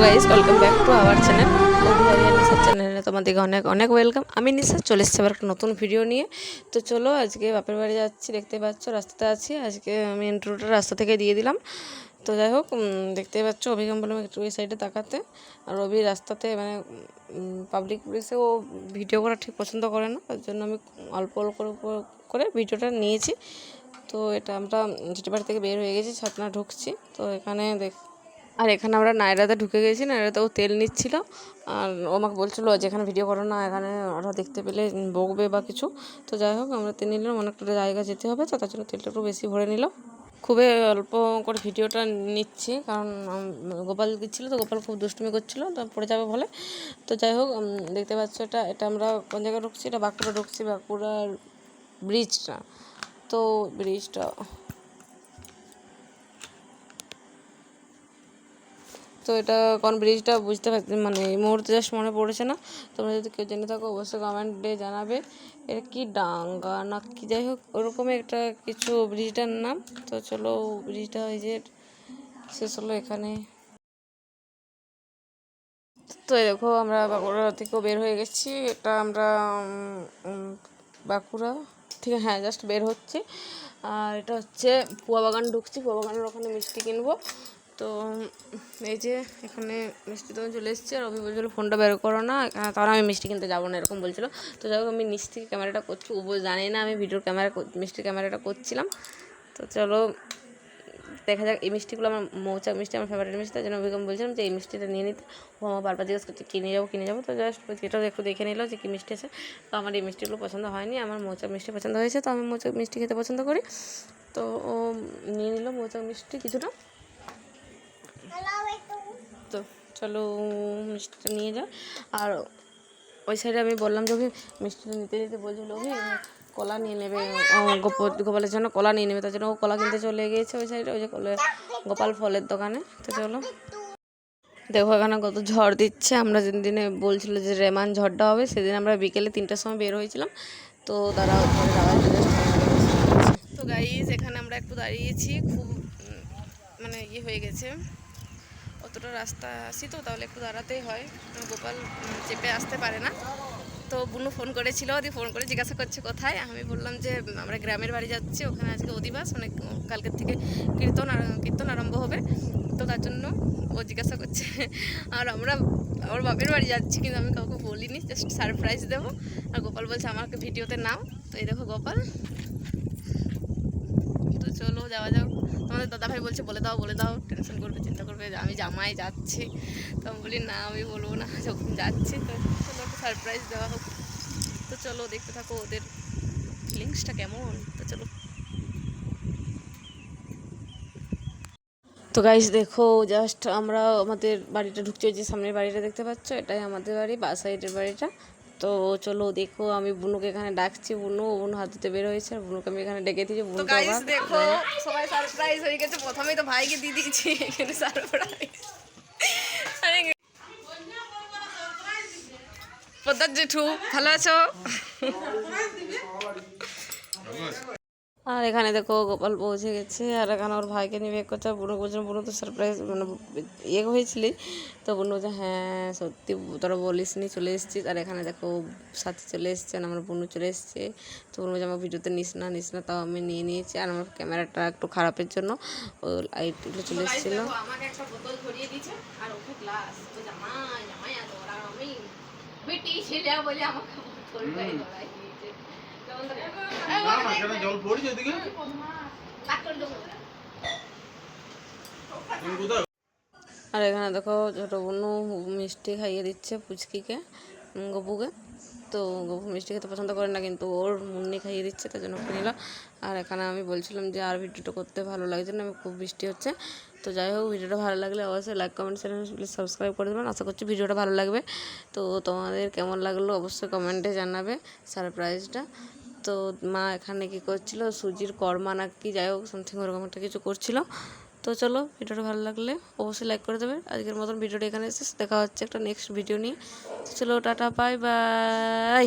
Guys welcome back to our channel নিশার চ্যানেলে তোমাদেরকে অনেক অনেক ওয়েলকাম আমি নিশা চলে এসেছি আবার একটা নতুন ভিডিও নিয়ে। তো চলো আজকে বাপের বাড়ি যাচ্ছি দেখতে পাচ্ছ রাস্তাতে আছি। আজকে আমি ইন্ট্রোটা রাস্তা থেকে দিয়ে দিলাম। তো যাই হোক উম, দেখতেই পাচ্ছ অভিগম বললাম একটু ওই সাইডে তাকাতে। আর রবি রাস্তাতে মানে পাবলিক প্লেসে ও ভিডিও করা ঠিক পছন্দ করে না। তার জন্য আমি অল্প অল্প করে- করে ভিডিওটা নিয়েছি। তো এটা আমরা যেটি বাড়ি থেকে বের হয়ে গেছি ছাতনা ঢুকছি। তো এখানে দেখ আর এখানে আমরা নায়রাতে ঢুকে গেছি, নায়রাতে ও তেল নিচ্ছিল। আর ও আমাকে বলছিল যেখানে ভিডিও করো না, এখানে ওরা দেখতে পেলে বকবে বা কিছু। তো যাই হোক, আমরা তেল নিলাম, অনেক অনেকটা জায়গা যেতে হবে, তো তার জন্য তেলটা একটু বেশি ভরে নিলাম। খুবই অল্প করে ভিডিওটা নিচ্ছি, কারণ গোপাল দিচ্ছিল তো, গোপাল খুব দুষ্টুমি করছিল, তো পড়ে যাবে বলে। তো যাই হোক দেখতে পাচ্ছ এটা এটা আমরা কোন জায়গায় ঢুকছি? এটা বাঁকুড়া ঢুকছি, বাঁকুড়ার ব্রিজটা তো ব্রিজটা তো এটা কোন ব্রিজটা বুঝতে পারছি মানে এই মুহূর্তে জাস্ট মনে পড়েছে না। তোমরা যদি কেউ জেনে থাকো, অবশ্যই কমেন্টে জানাবে। এটা কি ডাঙ্গা না কি, যাই হোক, ওরকম একটা কিছু ব্রিজটার নাম। তো চলো ব্রিজটা ওই যে শেষ হলো এখানে। তো দেখো, আমরা বাঁকুড়া থেকেও বের হয়ে গেছি। এটা আমরা বাঁকুড়া ঠিক হ্যাঁ জাস্ট বের হচ্ছে। আর এটা হচ্ছে পুয়া বাগান ঢুকছি। পুয়া বাগানের ওখানে মিষ্টি কিনবো। তো এই যে এখানে মিষ্টি দোকান চলে এসেছে, আর অভি বলছিল, ফোনটা বের করো না। তাহলে আমি মিষ্টি কিনতে যাব না, এরকম বলছিল। তো যাই হোক, আমি নিচ থেকে ক্যামেরাটা করছি, ও জানে না আমি ভিডিওর ক্যামেরা মিষ্টির ক্যামেরাটা করছিলাম। তো চলো, দেখা যাক, এই মিষ্টিগুলো আমার মৌচাক মিষ্টি, আমার ফেভারিট মিষ্টি, তার জন্য অভিগম বলছিলাম যে এই মিষ্টিটা নিয়ে নিতে। ও আমার বারবার জিজ্ঞেস করছে, কিনে যাব কিনে যাব? তো জাস্ট এটাও একটু দেখে নিল যে কী মিষ্টি আছে। তো আমার এই মিষ্টিগুলো পছন্দ হয়নি, আমার মৌচাক মিষ্টি পছন্দ হয়েছে, তো আমি মৌচাক মিষ্টি খেতে পছন্দ করি। তো ও নিয়ে নিল মৌচাক মিষ্টি কিছুটা। তো চলো, মিষ্টিটা নিয়ে যা আর ওই সাইডে আমি বললাম যে মিষ্টিটা নিতে নিতে বলছিল ওকে কলা নিয়ে নেবে। গোপালের জন্য কলা নিয়ে নেবে, তার জন্য ও কলা কিনতে চলে গিয়েছে ওই সাইডে ওই যে গোপাল ফলের দোকানে। তো চলো। দেখো এখানে কত ঝড় দিচ্ছে। আমরা যেদিন দিনে বলছিল যে রেমান ঝড়টা হবে, সেদিন আমরা বিকেলে তিনটার সময় বের হয়েছিলাম। তো তারা তো গাইজ এখানে আমরা একটু দাঁড়িয়েছি। খুব মানে ইয়ে হয়ে গেছে। অতটা রাস্তা আসি তো, তাহলে একটু দাঁড়াতেই হয়। গোপাল চেপে আসতে পারে না। তো বুনু ফোন করেছিল ওদি ফোন করে জিজ্ঞাসা করছে কোথায়। আমি বললাম যে আমরা গ্রামের বাড়ি যাচ্ছি, ওখানে আজকে অধিবাস মানে কালকের থেকে কীর্তন কীর্তন আরম্ভ হবে। তো তার জন্য ও জিজ্ঞাসা করছে, আর আমরা আমার বাপের বাড়ি যাচ্ছি, কিন্তু আমি কাউকে বলিনি জাস্ট সারপ্রাইজ দেবো। আর গোপাল বলছে, আমাকে ভিডিওতে নাও। তো এই দেখো গোপাল। তো চলো, যাওয়া যাক। তোমাদের দাদাভাই বলছে, বলে দাও বলে দাও টেনশন করবে, চিন্তা করবে, আমি জামাই যাচ্ছি। তো আমি বলি, না, আমি বলব না, যখন যাচ্ছি, তো চলো একটু সারপ্রাইজ দেওয়া হোক। তো চলো, দেখতে থাকো ওদের ফিলিংসটা কেমন। তো চলো। তো গাইস দেখো জাস্ট আমরা আমাদের বাড়িটা ঢুকছে যে সামনের বাড়িটা দেখতে পাচ্ছ, এটাই আমাদের বাড়ি, বা সাইডের বাড়িটা। তো চলো দেখো আমি বুনুকে এখানে ডাকছি। বুনু বুনু হাত দিতে বের হয়েছে আর বুনুকে আমি এখানে ডেকে দিয়েছি। বুনু গাইস দেখো সবাই সারপ্রাইজ হয়ে গেছে। প্রথমেই তো ভাইকে দিয়ে দিয়েছি এখানে সারপ্রাইজ আরে পদ্মার জেঠু ভালো আছো? আর এখানে দেখো গোপাল পৌঁছে গেছে আর এখানে ওর ভাইকে নিয়ে বের করছে বুনো বলছে বুনো তো সারপ্রাইজ মানে ইয়ে হয়েছিলি? তো বুনো বলছে হ্যাঁ সত্যি তোরা বলিস নি চলে এসেছিস। আর এখানে দেখো সাথে চলে এসছে আর আমার বুনু চলে এসছে। তো বুনো বলছে আমার ভিডিওতে নিস না নিস না তাও আমি নিয়ে নিয়েছি। আর আমার ক্যামেরাটা একটু খারাপের জন্য ও লাইটগুলো চলে এসেছিল। আমাকে একটা বোতল ধরিয়ে দিয়েছে আর ওকে গ্লাস তো জামাই জামাই আর আমি। বেটি ছেলে বলে আমাকে ধরাই দিয়েছে যেমন দেখো, না না কেন আর এখানে দেখো ছোটো বোনু মিষ্টি খাইয়ে দিচ্ছে পুচকিকে গপুকে। তো গপু মিষ্টি খেতে পছন্দ করে না, কিন্তু ওর মুন্নি খাইয়ে দিচ্ছে, তার জন্য ওকে নিলাম আর এখানে আমি বলছিলাম যে আর ভিডিওটা করতে ভালো লাগছে না আমি খুব বৃষ্টি হচ্ছে। তো যাই হোক, ভিডিওটা ভালো লাগলে অবশ্যই লাইক কমেন্ট চ্যানেল সাবস্ক্রাইব করে দেবেন। আশা করছি ভিডিওটা ভালো লাগবে। তো তোমাদের কেমন লাগল অবশ্যই কমেন্টে জানাবে সারপ্রাইজটা তো মা এখানে কি করছিল? সুজির কর্মা না কি যাই হোক সামথিং ওরকম একটা কিছু করছিল। তো চলো ভিডিওটা ভালো লাগলে অবশ্যই লাইক করে দেবে। আজকের মতন ভিডিওটা এখানে এসে দেখা হচ্ছে একটা নেক্সট ভিডিও নিয়ে। চলো, টাটা বাই বাই